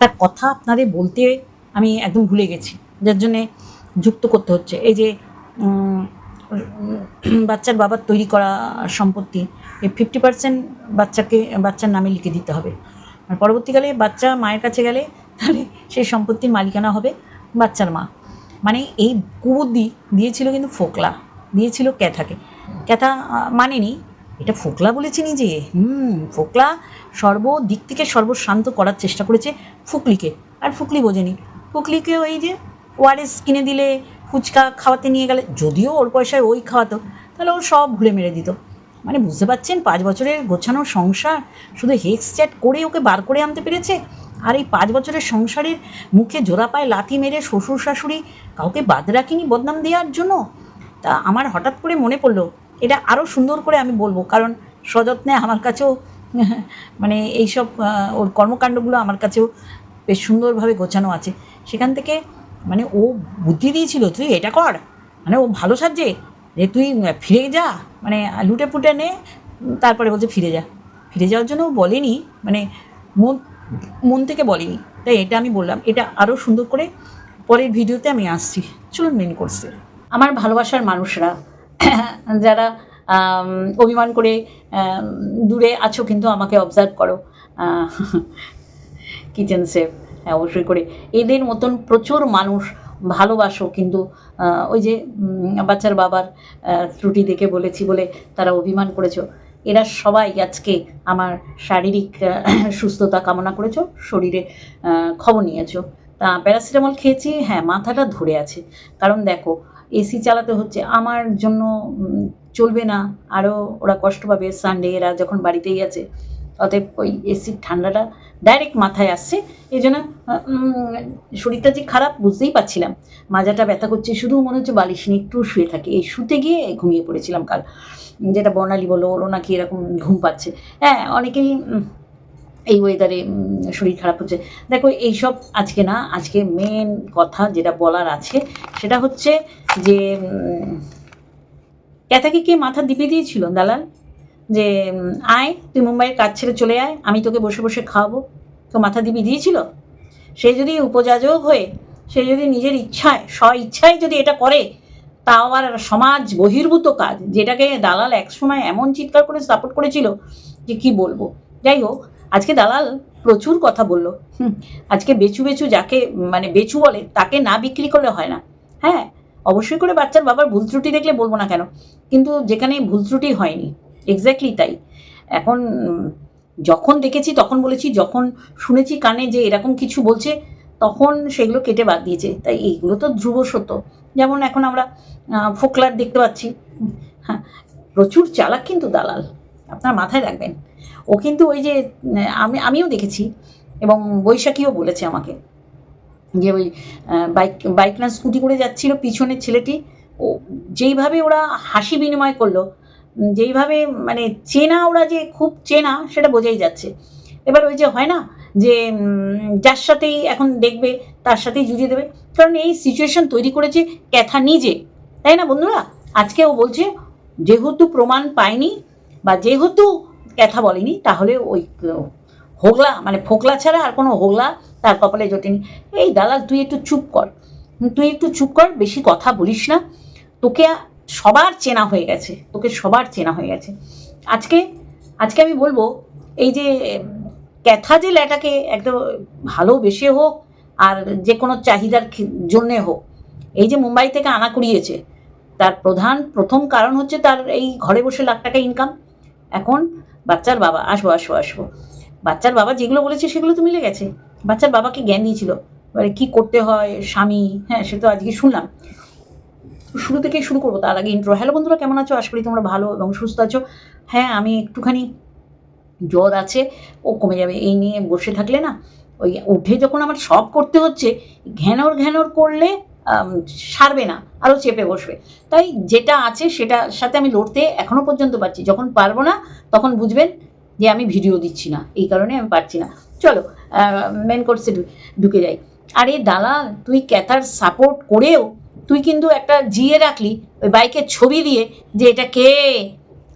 একটা কথা আপনাদের বলতে আমি একদম ভুলে গেছি, যার জন্যে যুক্ত করতে হচ্ছে। এই যে বাচ্চার বাবার তৈরি করা সম্পত্তি, এই ফিফটি পার্সেন্ট বাচ্চাকে, বাচ্চার নামে লিখে দিতে হবে। আর পরবর্তীকালে বাচ্চা মায়ের কাছে গেলে তাহলে সেই সম্পত্তির মালিকানা হবে বাচ্চার মা। মানে এই কুবুদ্ধি দিয়েছিল কিন্তু ফোকলা, দিয়েছিল ক্যাথাকে। ক্যাথা মানেনি এটা ফোকলা বলেছে নিজে? হুম, ফোকলা সর্বদিক থেকে সর্বশান্ত করার চেষ্টা করেছে ফুকলিকে। আর ফুকলি বোঝেনি। ফুকলিকে ওই যে ওয়ারেস কিনে দিলে, ফুচকা খাওয়াতে নিয়ে গেলে, যদিও ওর পয়সায় ওই খাওয়াতো, তাহলে ও সব ভুলে মেরে দিত। মানে বুঝতে পারছেন, পাঁচ বছরের গোছানো সংসার শুধু হেক্স চ্যাট করে ওকে বার করে আনতে পেরেছে? আর এই পাঁচ বছরের সংসারের মুখে জোড়া পায়ে লাথি মেরে শ্বশুর শাশুড়ি কাউকে বাদ রাখিনি বদনাম দেওয়ার জন্য? তা আমার হঠাৎ করে মনে পড়ল এটা আরও সুন্দর করে আমি বলব, কারণ সযত্নে আমার কাছেও মানে এইসব ওর কর্মকাণ্ডগুলো আমার কাছেও বেশ সুন্দরভাবে গোছানো আছে। সেখান থেকে মানে ও বুদ্ধি দিয়েছিল, তুই এটা কর মানে ও ভালো সাজে যে তুই ফিরে যা মানে লুটে পুটে নে, তারপরে বলছে ফিরে যা। ফিরে যাওয়ার জন্য ও বলেনি মানে মন মন থেকে বলেনি। তাই এটা আমি বললাম, এটা আরও সুন্দর করে পরের ভিডিওতে আমি আসছি। চলুন, মেন করছে আমার ভালোবাসার মানুষরা যারা অভিমান করে দূরে আছো কিন্তু আমাকে অবজার্ভ করো। কিচেন সেফ হ্যাঁ অবশ্যই করে। এদের মতন প্রচুর মানুষ ভালোবাসো কিন্তু ওই যে বাচ্চার বাবার ত্রুটি দেখে বলেছি বলে তারা অভিমান করেছ। এরা সবাই আজকে আমার শারীরিক সুস্থতা কামনা করেছ, শরীরে খবর নিয়েছো। তা প্যারাসিটামল খেয়েছি হ্যাঁ মাথাটা ধরে আছে। কারণ দেখো এসি চালাতে হচ্ছে, আমার জন্য চলবে না। আরও ওরা কষ্ট পাবে সানডে এরা যখন বাড়িতেই আছে। অতএব ওই এসির ঠান্ডাটা ডাইরেক্ট মাথায় আসছে। এই জন্য শরীরটা যে খারাপ বুঝতেই পারছিলাম। মাজাটা ব্যথা করছে, শুধু মনে হচ্ছে বালিশ নিয়ে একটু শুয়ে থাকে। এই শুতে গিয়ে ঘুমিয়ে পড়েছিলাম কাল। যেটা বর্ণালী বলো ওরও নাকি এরকম ঘুম পাচ্ছে। হ্যাঁ অনেকেই এই ওয়েদারে শরীর খারাপ হচ্ছে। দেখো, এইসব আজকে না, আজকে মেন কথা যেটা বলার আছে, সেটা হচ্ছে যে ক্যাথাকে কে মাথা দিপে দিয়েছিল, দালাল? যে আয়, তুই মুম্বাইয়ের কাজ ছেড়ে চলে আয়, আমি তোকে বসে বসে খাওয়াবো। তো মাথা দিবি দিয়েছিল? সে যদি উপযাজক হয়ে, সে যদি নিজের ইচ্ছায় স্ব ইচ্ছায় যদি এটা করে, তাও আবার সমাজ বহির্ভূত কাজ, যেটাকে দালাল একসময় এমন চিৎকার করে সাপোর্ট করেছিল, যে কি বলব? যাই হোক আজকে দালাল প্রচুর কথা বলল। আজকে বেচু বেচু যাকে মানে বেচু বলে, তাকে না বিক্রি করলে হয় না। হ্যাঁ অবশ্যই করে বাচ্চার বাবার ভুল ত্রুটি দেখলে বলব না কেন? কিন্তু যেখানে ভুল ত্রুটি হয়নি এক্স্যাক্টলি তাই। এখন যখন দেখেছি তখন বলেছি, যখন শুনেছি কানে যে এরকম কিছু বলছে, তখন সেগুলো কেটে বাদ দিয়েছে। তাই এইগুলো তো ধ্রুব সত্য। যেমন এখন আমরা ফোকলার দেখতে পাচ্ছি। হ্যাঁ প্রচুর চালাক কিন্তু দালাল। আপনার মাথায় রাখবেন। ও কিন্তু ওই যে আমি, আমিও দেখেছি এবং বৈশাখীও বলেছে আমাকে যে ওই বাইক বাইক না স্কুটি করে যাচ্ছিল পিছনের ছেলেটি। ও যেইভাবে ওরা হাসি বিনিময় করল যেইভাবে মানে চেনা ওরা যে খুব চেনা সেটা বোঝাই যাচ্ছে। এবার ওই যে হয় না যে যার সাথেই এখন দেখবে, তার সাথেই জুড়িয়ে দেবে। কারণ এই সিচুয়েশন তৈরি করেছে ক্যাথা নিজে, তাই না বন্ধুরা? আজকে ও বলছে, যেহেতু প্রমাণ পায়নি বা যেহেতু ক্যাথা বলেনি, তাহলে ওই, হোগলা মানে ফোকলা ছাড়া আর কোনো হোগলা তার কপালে জোটেনি। এই দালাল, তুই একটু চুপ কর। তুই একটু চুপ কর, বেশি কথা বলিস না। তোকে সবার চেনা হয়ে গেছে, তোকে সবার চেনা হয়ে গেছে। আজকে আজকে আমি বলব, এই যে ক্যাথা যে ল্যাটাকে একদম ভালোবেসে হোক, আর যে কোনো চাহিদার জন্যে হোক, এই যে মুম্বাই থেকে আনা করিয়েছে তার প্রধান, প্রথম কারণ হচ্ছে তার এই ঘরে বসে লাখ টাকা ইনকাম এখন বাচ্চার বাবা, আসব আসব আসব। বাচ্চার বাবা যেগুলো বলেছে সেগুলো তো মিলে গেছে। বাচ্চার বাবাকে জ্ঞান দিয়েছিল? এবারে কী করতে হয়? স্বামী? হ্যাঁ সে তো আজকে শুনলাম। শুরু থেকেই শুরু করব তার আগে ইন্ট্রো হ্যালো বন্ধুরা, কেমন আছো? আশা করি তোমরা ভালো এবং সুস্থ আছো। হ্যাঁ আমি একটুখানি জ্বর আছে, ও কমে যাবে। এই নিয়ে বসে থাকলে না, ওই উঠে যখন আমার সব করতে হচ্ছে, ঘ্যানর ঘ্যানর করলে সারবে না আরও চেপে বসবে। তাই যেটা আছে সেটার সাথে আমি লড়তে এখনও পর্যন্ত পারছি। যখন পারব না, তখন বুঝবেন যে আমি ভিডিও দিচ্ছি না। এই কারণে আমি পারছি না। চলো মেন কোর্সে ঢুকে যাই। আরে দালাল, তুই ক্যাথার সাপোর্ট করেও তুই কিন্তু একটা জিয়ে রাখলি, ওই বাইকের ছবি দিয়ে যে এটা কে?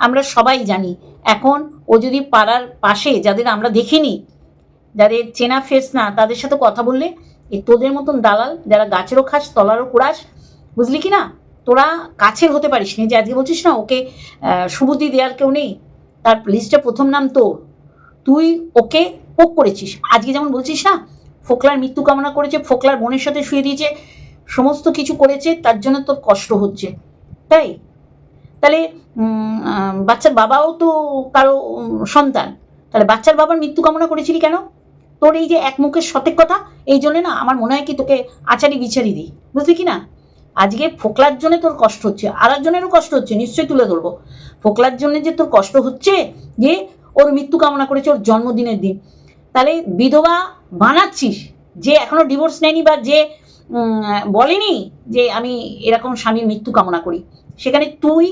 আমরা সবাই জানি। এখন ও যদি পাড়ার পাশে, যাদের আমরা দেখিনি, যাদের চেনা ফেস না, তাদের সাথে কথা বললে এই তোদের মতন দালাল যারা গাছেরও খাস, তলারও কুড়াস, বুঝলি কি না? তোরা কাছের হতে পারিস নি। যে আজকে বলছিস না, ওকে সুবুদ্ধি দেওয়ার কেউ নেই। তার লিস্টে প্রথম নাম তোর। তুই ওকে পোক করেছিস। আজকে যেমন বলছিস না, ফোকলার মৃত্যু কামনা করেছে, ফোকলার বোনের সাথে শুয়ে দিয়েছে, সমস্ত কিছু করেছে, তার জন্য তোর কষ্ট হচ্ছে। তাই? তাহলে বাচ্চার বাবাও তো কারও সন্তান। তাহলে বাচ্চার বাবার মৃত্যু কামনা করেছিলি কেন? তোর এই যে এক মুখের সঠিক কথা, এই জন্য না আমার মনে হয় কি তোকে আচারি বিচারি দিই। বুঝলি কি না? আজকে ফোকলার জন্য তোর কষ্ট হচ্ছে আর একজনেরও কষ্ট হচ্ছে, নিশ্চয়ই তুলে ধরবো। ফোকলার জন্য যে তোর কষ্ট হচ্ছে, যে ওর মৃত্যু কামনা করেছে ওর জন্মদিনের দিন। তাহলে বিধবা বানাচ্ছিস, যে এখনও ডিভোর্স নেয়নি বা যে বলেনি যে আমি এরকম স্বামীর মৃত্যু কামনা করি। সেখানে তুই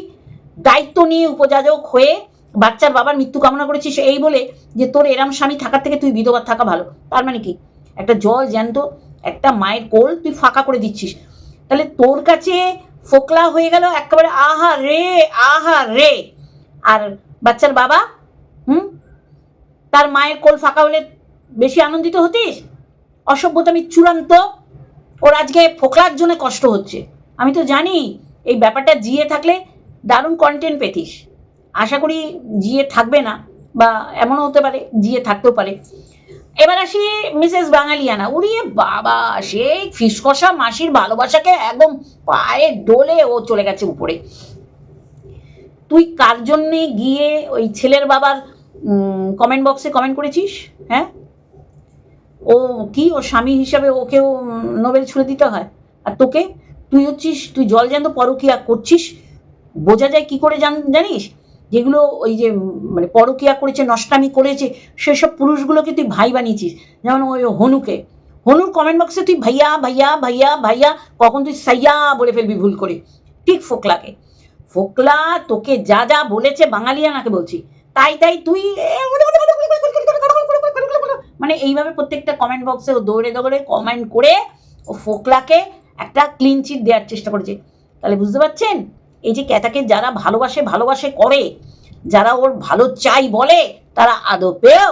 দায়িত্ব নিয়ে উপযাজক হয়ে বাচ্চার বাবার মৃত্যু কামনা করেছিস এই বলে যে তোর এরম স্বামী থাকার থেকে তুই বিধবা, থাকা ভালো। তার মানে কি? একটা জল জ্যান্ত, একটা মায়ের কোল তুই ফাঁকা করে দিচ্ছিস। তাহলে তোর কাছে ফোকলা হয়ে গেল একেবারে আহা রে আহা রে। আর বাচ্চার বাবা, হুম? তার মায়ের কোল ফাঁকা হলে বেশি আনন্দিত হতিস? অসভ্যতা অসভ্যতামি চূড়ান্ত। ওর আজকে ফোকলার জন্য কষ্ট হচ্ছে। আমি তো জানি এই ব্যাপারটা জিয়ে থাকলে দারুণ কন্টেন্ট পেতিস। আশা করি জিয়ে থাকবে না বা এমনও হতে পারে, জিয়ে থাকতেও পারে। এবার আসি মিসেস বাঙালিয়ানা। উড়িয়ে বাবা সেই ফিসকষা মাসির ভালোবাসাকে একদম পায়ে ডোলে ও চলে গেছে উপরে। তুই কার জন্যে গিয়ে ওই ছেলের বাবার কমেন্ট বক্সে কমেন্ট করেছিস? হ্যাঁ? ও কি, ও স্বামী হিসাবে ওকেও নোবেল ছুড়ে দিতে হয়? আর তোকে? তুই হচ্ছিস, তুই জল জ্যান্ত পরকিয়া করছিস? বোঝা যায় কি করে জান, জানিস? যেগুলো ওই যে মানে পরকিয়া করেছে নষ্টামি করেছে সেসব পুরুষগুলোকে তুই ভাই বানিয়েছিস যেমন ওই হনুকে হনুর কমেন্ট বক্সে তুই ভাইয়া ভাইয়া ভাইয়া ভাইয়া কখন তুই সাইয়া বলে ফেলবি ভুল করে ঠিক ফোকলাকে ফোকলা তোকে যা যা বলেছে বাঙালিয়ানাকে বলছি তাই তাই তুই মানে এইভাবে প্রত্যেকটা কমেন্ট বক্সে ও দৌড়ে দৌড়ে কমেন্ট করে ও ফোকলাকে একটা ক্লিন চিট দেওয়ার চেষ্টা করেছে তাহলে বুঝতে পারছেন এই যে ক্যাতাকে যারা ভালোবাসে ভালোবাসে করে, যারা ওর ভালো চাই বলে, তারা আদপেও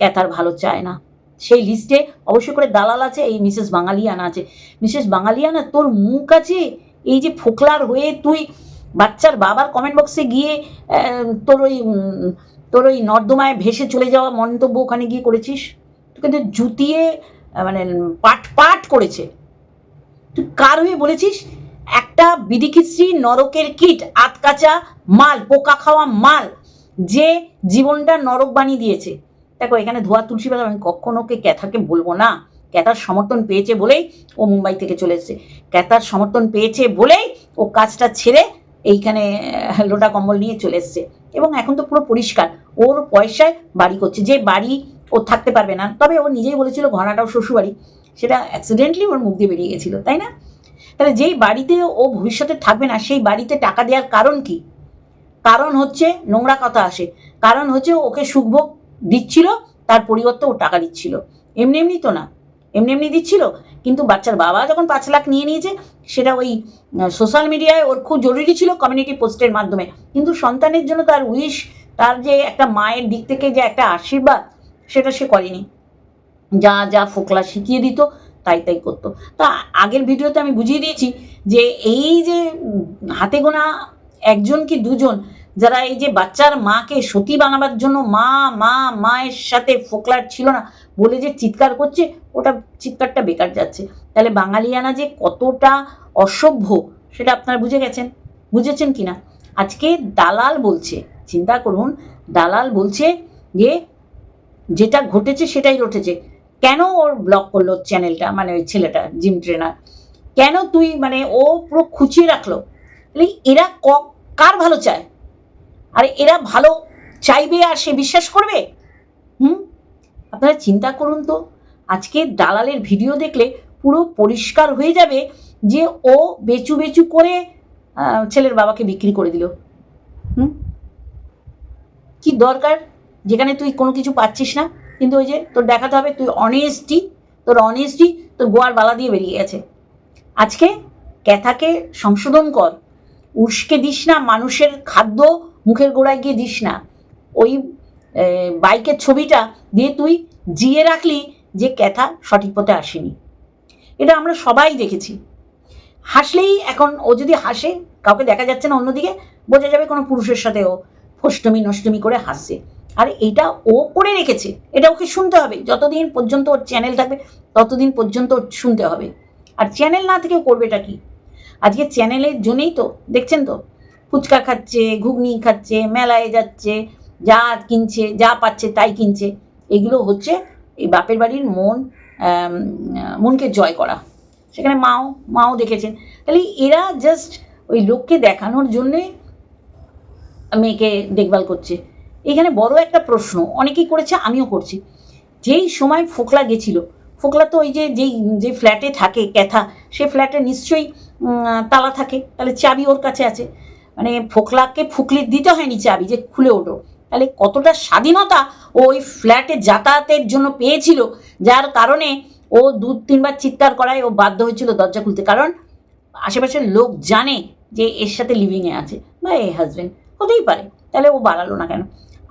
ক্যাতার ভালো চায় না। সেই লিস্টে অবশ্যই করে দালাল আছে, এই মিসেস বাঙালিয়ানা আছে। মিসেস বাঙালিয়ানা, তোর মুখ আছে? এই যে ফোকলার হয়ে তুই বাচ্চার বাবার কমেন্ট বক্সে গিয়ে তোর ওই তোর ওই নর্দমায় ভেসে চলে যাওয়া মন্তব্য ওখানে গিয়ে করেছিস? তুই কিন্তু জুতিয়ে মানে পাট পাট করেছে। তুই কার হয়ে বলেছিস? একটা বিধিকিশ্রী নরকের কীট, আতকাচা মাল, পোকা খাওয়া মাল, যে জীবনটা নরক বানিয়ে দিয়েছে। দেখো, এখানে ধোয়া তুলসী পাতা আমি কখনো ওকে ক্যাথাকে বলব না। ক্যাথার সমর্থন পেয়েছে বলেই ও মুম্বাই থেকে চলে এসেছে। ক্যাথার সমর্থন পেয়েছে বলেই ও কাজটা ছেড়ে এইখানে লোটা কম্বল নিয়ে চলে এসছে। এবং এখন তো পুরো পরিষ্কার। ওর পয়সায় বাড়ি করছে। যে বাড়ি ও থাকতে পারবে না, তবে ও নিজেই বলেছিল ঘনাটাও শ্বশুরবাড়ি। সেটা অ্যাক্সিডেন্টলি ওর মুখ দিয়ে বেরিয়ে গেছিল, তাই না? তাহলে যেই বাড়িতে ও ভবিষ্যতে থাকবে না, সেই বাড়িতে টাকা দেওয়ার কারণ কি? কারণ হচ্ছে, নোংরা কথা আসে, কারণ হচ্ছে ওকে সুখভোগ দিচ্ছিল, তার পরিবর্তে ও টাকা দিচ্ছিল। এমনি এমনি তো না, এমনি এমনি দিচ্ছিল, কিন্তু বাচ্চার বাবা যখন পাঁচ লাখ নিয়ে নিয়েছে, সেটা ওই সোশ্যাল মিডিয়ায় ওর খুব জরুরি ছিল কমিউনিটি পোস্টের মাধ্যমে। কিন্তু সন্তানের জন্য তার উইশ তার যে একটা মায়ের দিক থেকে যে একটা আশীর্বাদ, সেটা সে করেনি। যা যা ফোকলা শিখিয়ে দিত তাই তাই করতো। তা আগের ভিডিওতে আমি বুঝিয়ে দিয়েছি যে এই যে হাতে গোনা একজন কি দুজন, যারা এই যে বাচ্চার মাকে সতী বানাবার জন্য মা মা, মায়ের সাথে ফোকলার ছিল না বলে যে চিৎকার করছে, ওটা চিৎকারটা বেকার যাচ্ছে। তাহলে বাঙালিয়ানা যে কতটা অসভ্য, সেটা আপনারা বুঝে গেছেন? বুঝেছেন কি না আজকে দালাল বলছে, চিন্তা করুন, দালাল বলছে যে যেটা ঘটেছে সেটাই ঘটেছে। কেন ওর ব্লক করল চ্যানেলটা মানে ওই ছেলেটা জিম ট্রেনার কেন তুই মানে ও পুরো খুঁচিয়ে রাখল? এরা ক, কার ভালো চায়? আরে, এরা ভালো চাইবে আর সে বিশ্বাস করবে? হুম? আপনারা চিন্তা করুন তো, আজকে দালালের ভিডিও দেখলে পুরো পরিষ্কার হয়ে যাবে যে ও বেচু বেচু করে ছেলের বাবাকে বিক্রি করে দিল। হুম? কি দরকার? যেখানে তুই কোনো কিছু পাচ্ছিস না? কিন্তু ওই যে তোর দেখাতে হবে, তুই অনেস্টি তোর অনেস্টি তোর গোয়ার বালা দিয়ে বেরিয়ে গেছে। আজকে ক্যাথাকে সংশোধন কর। উস্কে দিস না, মানুষের খাদ্য মুখের গোড়ায় গিয়ে দিস না। ওই বাইকের ছবিটা দিয়ে তুই জিয়ে রাখলি যে ক্যাথা সঠিক পথে আসেনি। এটা আমরা সবাই দেখেছি। হাসলেই এখন ও যদি হাসে, কাউকে দেখা যাচ্ছে না অন্যদিকে, বোঝা যাবে কোনো পুরুষের সাথে ও নষ্টমী করে হাসছে। আর এটা ও করে রেখেছে। এটা ওকে শুনতে হবে। যতদিন পর্যন্ত ওর চ্যানেল থাকবে, ততদিন পর্যন্ত শুনতে হবে। আর চ্যানেল না থেকে করবে এটা কি? আজকে চ্যানেলের জন্যেই তো, দেখছেন তো? ফুচকা খাচ্ছে, ঘুগনি খাচ্ছে, মেলায় যাচ্ছে, যা কিনছে, যা পাচ্ছে তাই কিনছে। এগুলো হচ্ছে এই বাপের বাড়ির মন মনকে জয় করা। সেখানে মাও মাও দেখেছেন। তাহলে এরা জাস্ট ওই লোককে দেখানোর জন্যে মেয়েকে দেখভাল করছে। এখানে বড় একটা প্রশ্ন, অনেকেই করেছে, আমিও করছি। যেই সময় ফোকলা গেছিল, ফোকলা তো ওই যে, যেই, যে ফ্ল্যাটে থাকে ক্যাথা, সে ফ্ল্যাটে নিশ্চয়ই তালা থাকে, তাহলে চাবি ওর কাছে আছে। মানে ফোকলাকে ফুকলি দিতে হয়নি চাবি, যে খুলে ওঠো। তাহলে কতটা স্বাধীনতা ওই ফ্ল্যাটে যাতায়াতের জন্য পেয়েছিল, যার কারণে ও দু, তিনবার চিৎকার করায় ও বাধ্য হয়েছিল দরজা খুলতে। কারণ আশেপাশের লোক জানে যে এর সাথে লিভিংয়ে আছে, বা এ হাজবেন্ড হতেই পারে, তাহলে ও বাড়ালো না কেন?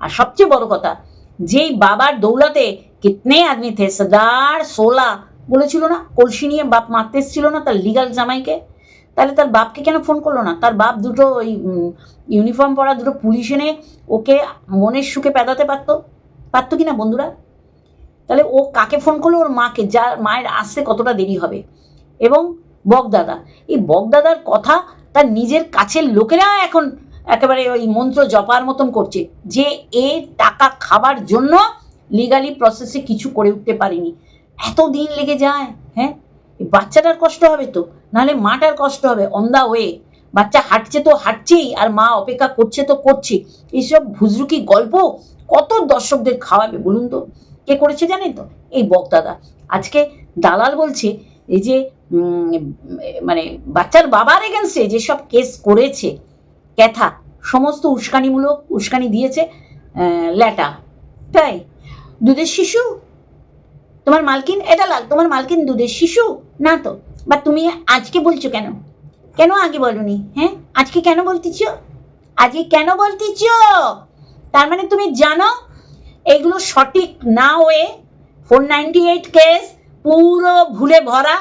আর সবচেয়ে বড় কথা, যেই বাবার দৌলাতে কিতনে আদমি থে সদার সোলা বলেছিল না, কলসি নিয়ে বাপ মারতে এসেছিল না তার লিগাল জামাইকে? তাহলে তার বাপকে কেন ফোন করল না? তার বাপ দুটো ওই ইউনিফর্ম পরা দুটো পুলিশ এনে ওকে মনের সুখে পেদাতে পারতো? পারতো কি না বন্ধুরা? তাহলে ও কাকে ফোন করল? ওর মাকে, যার মায়ের আসতে কতটা দেরি হবে? এবং বগদাদা, এই বগদাদার কথা তার নিজের কাছের লোকেরা এখন একেবারে ওই মন্ত্র জপার মতন করছে যে এ টাকা খাবার জন্য লিগালি প্রসেসে কিছু করে উঠতে পারিনি। এত দিন লেগে যায় হ্যাঁ? বাচ্চাটার কষ্ট হবে তো? নাহলে মাটার কষ্ট হবে অন দা ওয়ে বাচ্চা হাঁটছে তো হাঁটছেই, আর মা অপেক্ষা করছে তো করছে। এইসব ভুজরুকি গল্প কত দর্শকদের খাওয়াবে বলুন তো? কে করেছে জানেন তো? এই বক্তাদা আজকে দালাল বলছে, এই যে মানে বাচ্চার বাবার এগেনস্টে যেসব কেস করেছে ক্যাথা, সমস্ত উস্কানিমূলক উস্কানি দিয়েছে ল্যাটা। তাই, দুধের শিশু? তোমার মালকিন? এটা লাগ তোমার মালকিন দুধের শিশু? না তো। বা তুমি আজকে বলছো কেন? কেন আগে বলনি? হ্যাঁ? আজকে কেন বলতেছ? আজকে কেন বলতেছ? তার মানে তুমি জানো, এগুলো সঠিক না হয়ে ফোর নাইনটি এইট কেস পুরো ভুলে ভরা।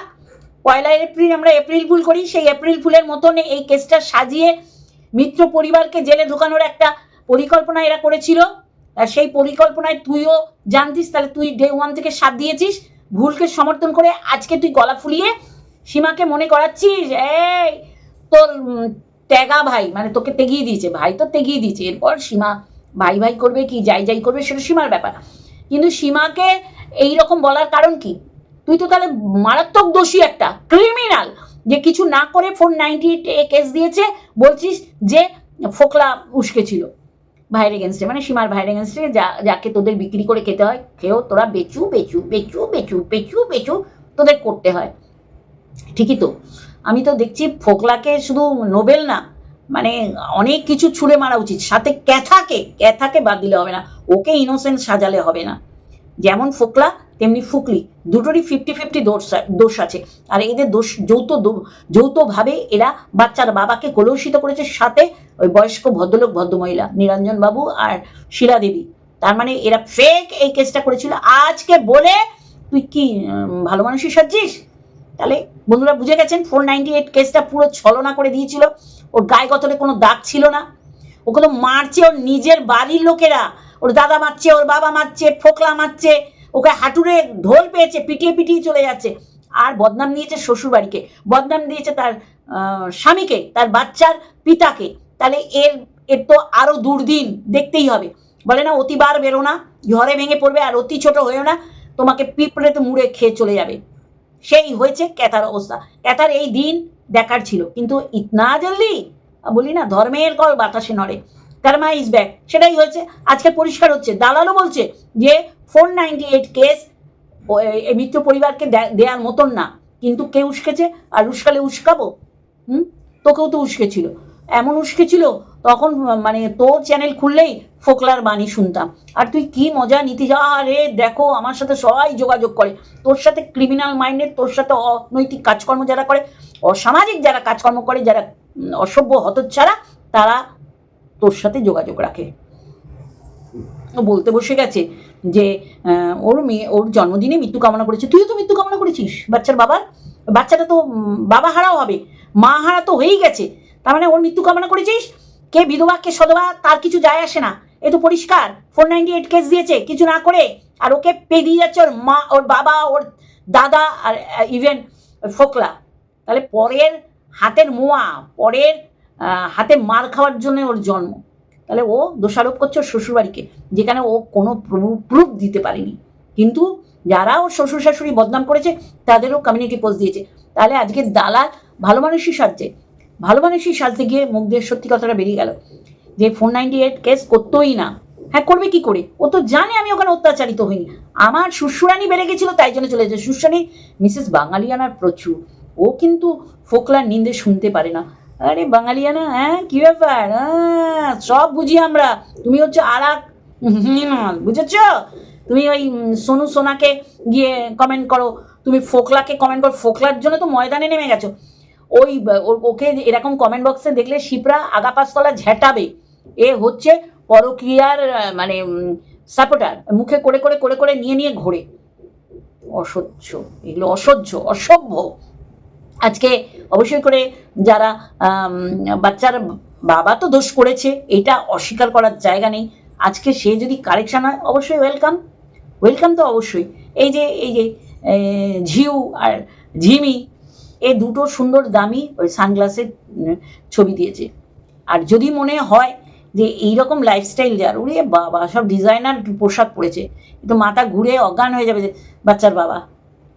পয়লা এপ্রিল আমরা এপ্রিল ফুল করি, সেই এপ্রিল ফুলের মতন এই কেসটা সাজিয়ে মিত্র পরিবারকে জেলে ঢোকানোর একটা পরিকল্পনা এরা করেছিল। আর সেই পরিকল্পনায় তুইও জানতিস, তাহলে তুই ডে ওয়ান থেকে সাথ দিয়েছিস। ভুলকে সমর্থন করে আজকে তুই গলা ফুলিয়ে সীমাকে মনে করাচ্ছিস, এই, তোর ট্যাগা ভাই মানে তোকে তেগিয়ে দিয়েছে, ভাই তো তেগিয়ে দিয়েছে। এরপর সীমা ভাই ভাই করবে কি, যাই যাই করবে সেটা সীমার ব্যাপার। কিন্তু সীমাকে এই রকম বলার কারণ কি? তুই তো তাহলে মারাত্মক দোষী একটা ক্রিমিনাল যে কিছু না করে ফোর নাইনটি এ কেস দিয়েছে, বলছিস যে ফোকলা উস্কে ছিল, ভাইয়ের এগেনস্টে মানে সীমার ভাইয়ের এগেনস্টে যা, যাকে তোদের বিক্রি করে খেতে হয়, খেয়েও তোরা বেচু বেচু বেচু বেচু বেচু বেচু তোদের করতে হয়। ঠিকই তো? আমি তো দেখছি ফোকলাকে শুধু নোবেল না মানে অনেক কিছু ছুঁড়ে মারা উচিত। সাথে ক্যাথাকে ক্যাথাকে বাদ দিলে হবে না, ওকে ইনোসেন্ট সাজালে হবে না। যেমন ফোকলা তেমনি ফুকলি, দুটোরই ফিফটি ফিফটি দোষ দোষ আছে। আর এদের দোষ যৌথ যৌথভাবে এরা বাচ্চার বাবাকে কলুষিত করেছে, সাথে ওই বয়স্ক ভদ্রলোক, ভদ্রমহিলা, নিরঞ্জন বাবু আর শিলা দেবী তার মানে এরা ফেক এই কেসটা করেছিল। আজকে বলে তুই কি ভালো মানুষই সাজছিস? তাহলে বন্ধুরা বুঝে গেছেন ফোর নাইনটি এইট কেসটা পুরো ছলনা করে দিয়েছিল। ওর গায়ে গতরে কোনো দাগ ছিল না। ওকে তো মারছে, ওর নিজের বাড়ির লোকেরা। ওর দাদা মারছে, ওর বাবা মারছে, ফোকলা মারছে ওকে হাঁটুরে ঢোল পেয়েছে, পিটিয়ে পিটিয়ে চলে যাচ্ছে। আর বদনাম দিয়েছে শ্বশুর বাড়িকে বদনাম দিয়েছে তার স্বামীকে, তার বাচ্চার পিতাকে। তাহলে এর এর তো আরও দুর্দিন দেখতেই হবে। বলে না, অতিবার বেরো না ঝড়ে ভেঙে পড়বে আর অতি ছোট হয়েও না, তোমাকে পিঁপড়েতে মুড়ে খেয়ে চলে যাবে। সেই হয়েছে ক্যাথার অবস্থা। ক্যাথার এই দিন দেখার ছিল। কিন্তু ইতনা জলদি বলি না, ধর্মের কল বাতাসে নড়ে। কর্মা ইজ ব্যাক সেটাই হয়েছে। আজকে পরিষ্কার হচ্ছে। দালালও বলছে যে ফোর নাইনটি এইট কেস এই মিত্র পরিবারকে দেওয়ার মতন না। কিন্তু কে উস্কেছে? আর উস্কালে উস্কাবো? হুম? তোকেও তো উস্কেছিল এমন উস্কেছিল তখন মানে তোর চ্যানেল খুললেই ফোকলার বাণী শুনতাম। আর তুই কি মজা নিতে যা আরে, দেখো, আমার সাথে সবাই যোগাযোগ করে। তোর সাথে ক্রিমিনাল মাইন্ডেড তোর সাথে অনৈতিক কাজকর্ম যারা করে, অসামাজিক যারা কাজকর্ম করে, যারা অসভ্য হতচ্ছাড়া, তারা তোর সাথে যোগাযোগ রাখে। বলতে বসে গেছে। যে ওর মেয়ে, ওর জন্মদিনে মৃত্যু কামনা করেছে। তুইও তো মৃত্যু কামনা করেছিস, বাচ্চার বাবার? বাচ্চাটা তো বাবা হারাও হবে, মা হারা তো হয়েই গেছে। তার মানে ওর মৃত্যু কামনা করেছিস? কে বিধবা, কে সধবা তার কিছু যায় আসে না। এ তো পরিষ্কার ফোর নাইনটি এইট কেস দিয়েছে, কিছু না করে, আর ওকে পে দিয়ে যাচ্ছে ওর মা, ওর বাবা, ওর দাদা, আর ইভেন ফোকলা। তাহলে পরের হাতের মোয়া, পরের হাতে মার খাওয়ার জন্য ওর জন্ম। তাহলে ও দোষারোপ করছে ওর শ্বশুরবাড়িকে, যেখানে ও কোনো প্রুফ দিতে পারেনি। কিন্তু যারা ওর শ্বশুর শাশুড়ি বদনাম করেছে, তাদেরও কমিউনিটি পোস্ট দিয়েছে। তাহলে আজকে দালাল ভালো মানুষই সাজছে। ভালো মানুষই সাজতে গিয়ে মুখ দিয়ে সত্যি কথাটা বেরিয়ে গেল। যে ফোর নাইনটি এইট কেস করতোই না। হ্যাঁ করবে কি করে? ও তো জানে আমি ওখানে অত্যাচারিত হইনি। আমার শ্বশুরানি বেড়ে গেছিল, তাই জন্য চলে যাচ্ছে শ্বশুরানি মিসেস বাঙালিয়ানার প্রচুর। ও কিন্তু ফোকলার নিন্দে শুনতে পারে না। আরে বাঙালিয়ানা হ্যাঁ? কি ব্যাপার? সব বুঝি আমরা। তুমি হচ্ছে আর এক বুঝেছ? তুমি ওই সোনু সোনাকে গিয়ে কমেন্ট করো। তুমি ফোকলাকে কমেন্ট করো। ফোকলার জন্য তো ময়দানে নেমে গেছো। ওই ওকে এরকম কমেন্ট বক্সে দেখলে শিপরা আগা পাঁচতলা ঝেঁটাবে। এ হচ্ছে পরক্রিয়ার মানে সাপোর্টার মুখে করে করে করে করে নিয়ে নিয়ে ঘোরে। অসহ্য। এগুলো অসহ্য, অসভ্য। আজকে অবশ্যই করে যারা বাচ্চার বাবা তো দোষ করেছে, এটা অস্বীকার করার জায়গা নেই। আজকে সে যদি কারেকশান হয়, অবশ্যই ওয়েলকাম। ওয়েলকাম তো অবশ্যই। এই যে এই যে ঝিউ আর ঝিমি, এ দুটো সুন্দর দামি ওই সানগ্লাসের ছবি দিয়েছে। আর যদি মনে হয় যে এইরকম লাইফস্টাইল যার উড়ে বাবা, সব ডিজাইনার পোশাক পরেছে কিন্তু মাথা ঘুরে অজ্ঞান হয়ে যাবে যে বাচ্চার বাবা।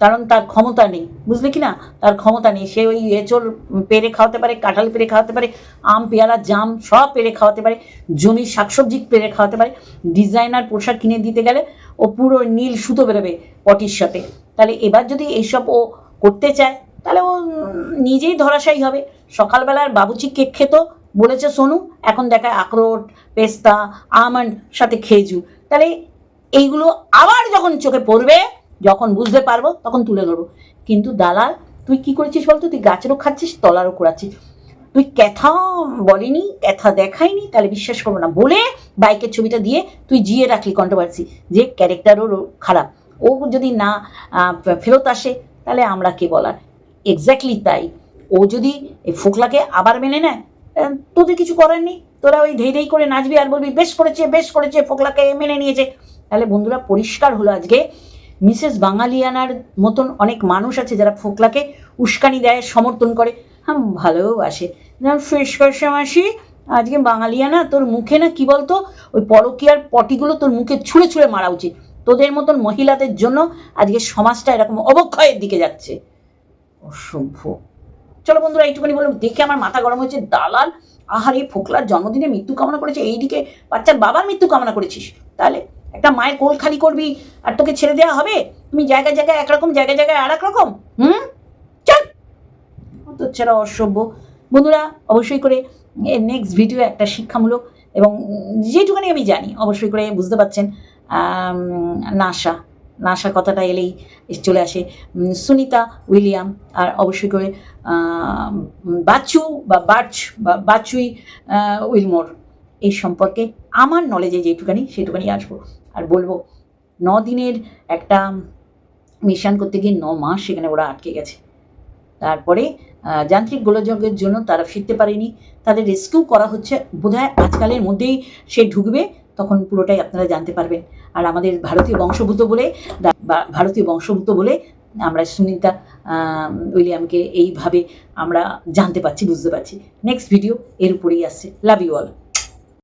কারণ তার ক্ষমতা নেই, বুঝলে কি না? তার ক্ষমতা নেই। সে ওই এঁচড় পেরে খাওয়াতে পারে, কাঁঠাল পেরে খাওয়াতে পারে, আম, পেয়ারা, জাম সব পেরে খাওয়াতে পারে জমির শাকসবজি পেরে খাওয়াতে পারে, ডিজাইনার পোশাক কিনে দিতে গেলে ও পুরো নীল সুতো বেরোবে পটির সাথে। তাহলে এবার যদি এইসব ও করতে চায়, তাহলে ও নিজেই ধরাশায়ী হবে। সকালবেলার বাবুচি কেক খেত, বলেছে, সোনু, এখন দেখায় আখরোট, পেস্তা, আমন্ড, সাথে খেজুর। তাহলে এইগুলো আবার যখন চোখে পড়বে যখন বুঝতে পারব, তখন তুলে ধরবো। কিন্তু দালাল, তুই কি করেছিস বলতো? তুই গাছেরও খাচ্ছিস, তলারও কুড়াচ্ছিস। তুই ক্যাথা বলিনি, ক্যাথা দেখাইনি, তাহলে বিশ্বাস করব না। বলে বাইকের ছবিটা দিয়ে তুই জিয়ে রাখলি কন্ট্রোভার্সি যে ক্যারেক্টারও খারাপ। ও যদি না ফেরত আসে, তাহলে আমরা কে বলার? এক্স্যাক্টলি তাই। ও যদি এই ফোকলাকে আবার মেনে নেয় তোদের কিছু করার নেই। তোরা ওই ধেই ধেই করে নাচবি আর বলবি, বেশ করেছে বেশ করেছে, ফোকলাকে মেনে নিয়েছে। তাহলে বন্ধুরা, পরিষ্কার হলো আজকে। মিসেস বাঙালিয়ানার মতন অনেক মানুষ আছে যারা ফোকলাকে উস্কানি দেয়, সমর্থন করে। হ্যাঁ ভালোবাসে যেমন ফ্রেশ মাসি আজকে বাঙালিয়ানা, তোর মুখে না কি বলতো? ওই পরকীয়ার পটিগুলো তোর মুখে ছুঁড়ে ছুঁড়ে মারা উচিত। তোদের মতন মহিলাদের জন্য আজকে সমাজটা এরকম অবক্ষয়ের দিকে যাচ্ছে। অসভ্য। চলো বন্ধুরা এইটুখানি বললাম দেখে আমার মাথা গরম হয়েছে। দালাল, আহারে, ফোকলার জন্মদিনে মৃত্যু কামনা করেছে। এইদিকে বাচ্চার বাবার মৃত্যু কামনা করেছিস। তাহলে একটা মায়ের কোল খালি করবি আর তোকে ছেড়ে দেওয়া হবে? তুমি জায়গায় জায়গায় একরকম, জায়গায় জায়গায় আর রকম হুম? চল তো ছাড়া অসভ্য। বন্ধুরা, অবশ্যই করে নেক্সট ভিডিও একটা শিক্ষামূলক এবং যেটুখানি আমি জানি, অবশ্যই করে বুঝতে পারছেন নাসা নাসা কথাটা এলেই চলে আসে। সুনিতা উইলিয়াম আর অবশ্যই করে বাচু বা বাচ বা বাচুই উইলমোর। এই সম্পর্কে আমার নলেজে যেটুখানি সেটুখানি আসব। আর বলব ন দিনের একটা মিশন করতে গিয়ে ন মাস সেখানে ওরা আটকে গেছে। তারপরে যান্ত্রিক গোলযোগের জন্য তারা ফিরতে পারেনি। তাদের রেস্কিউ করা হচ্ছে। বোধহয় আজকালের মধ্যেই সে ঢুকবে, তখন পুরোটাই আপনারা জানতে পারবেন। আর আমাদের ভারতীয় বংশভূত বলে ভারতীয় বংশভূত বলে আমরা সুনিতা উইলিয়ামকে এইভাবে আমরা জানতে পারছি, বুঝতে পারছি। নেক্সট ভিডিও এর উপরেই আসছে। Love you all